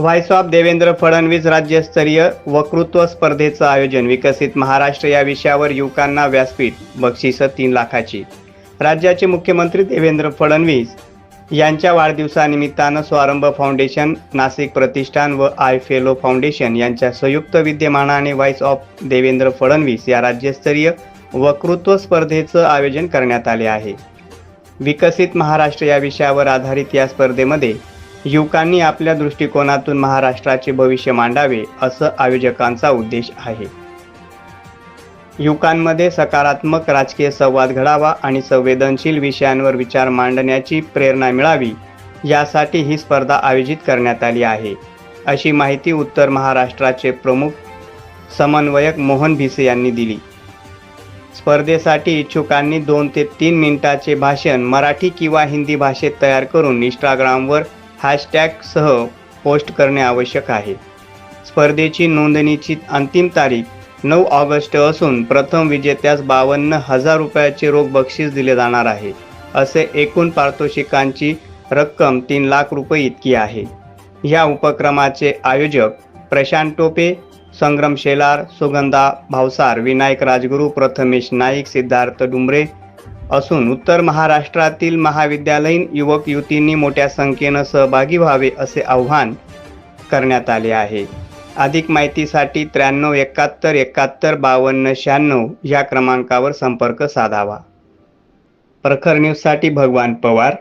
Vice of Devendra Fadnavis राज्यस्तरीय वक्तृत्व स्पर्धेचं आयोजन विकसित महाराष्ट्र या विषयावर युवकांना व्यासपीठ बक्षिसं तीन लाखाची. राज्याचे मुख्यमंत्री देवेंद्र फडणवीस यांच्या वाढदिवसानिमित्तानं स्वारंभ फाउंडेशन नाशिक प्रतिष्ठान व आय फेलो फाउंडेशन यांच्या संयुक्त विद्यमानाने व्हाईस ऑफ देवेंद्र फडणवीस या राज्यस्तरीय वक्तृत्व स्पर्धेचं आयोजन करण्यात आले आहे. विकसित महाराष्ट्र या विषयावर आधारित या स्पर्धेमध्ये युवकांनी आपल्या दृष्टिकोनातून महाराष्ट्राचे भविष्य मांडावे असं आयोजकांचा उद्देश आहे. युवकांमध्ये सकारात्मक राजकीय संवाद घडावा आणि संवेदनशील विषयांवर विचार मांडण्याची प्रेरणा मिळावी यासाठी ही स्पर्धा आयोजित करण्यात आली आहे. अशी माहिती उत्तर महाराष्ट्राचे प्रमुख समन्वयक मोहन भिसे यांनी दिली. स्पर्धेसाठी इच्छुकांनी दोन ते तीन मिनिटाचे भाषण मराठी किंवा हिंदी भाषेत तयार करून इंस्टाग्रामवर हॅशटॅगसह पोस्ट करणे आवश्यक आहे. स्पर्धेची नोंदणीची अंतिम तारीख नऊ ऑगस्ट असून प्रथम विजेत्यास बावन्न हजार रुपयाचे रोख बक्षीस दिले जाणार आहे असे एकूण पारितोषिकांची रक्कम तीन लाख रुपये इतकी आहे. या उपक्रमाचे आयोजक प्रशांत टोपे संग्रम शेलार सुगंधा भावसार विनायक राजगुरू प्रथमेश नाईक सिद्धार्थ डुंबरे असून उत्तर महाराष्ट्रातील महाविद्यालयीन युवक युवतींनी मोठ्या संख्येनं सहभागी व्हावे असे आव्हान करण्यात आले आहे. अधिक माहितीसाठी त्र्याण्णव एकाहत्तर एकाहत्तर बावन्न शहाण्णव या क्रमांकावर संपर्क साधावा. प्रखर न्यूजसाठी भगवान पवार.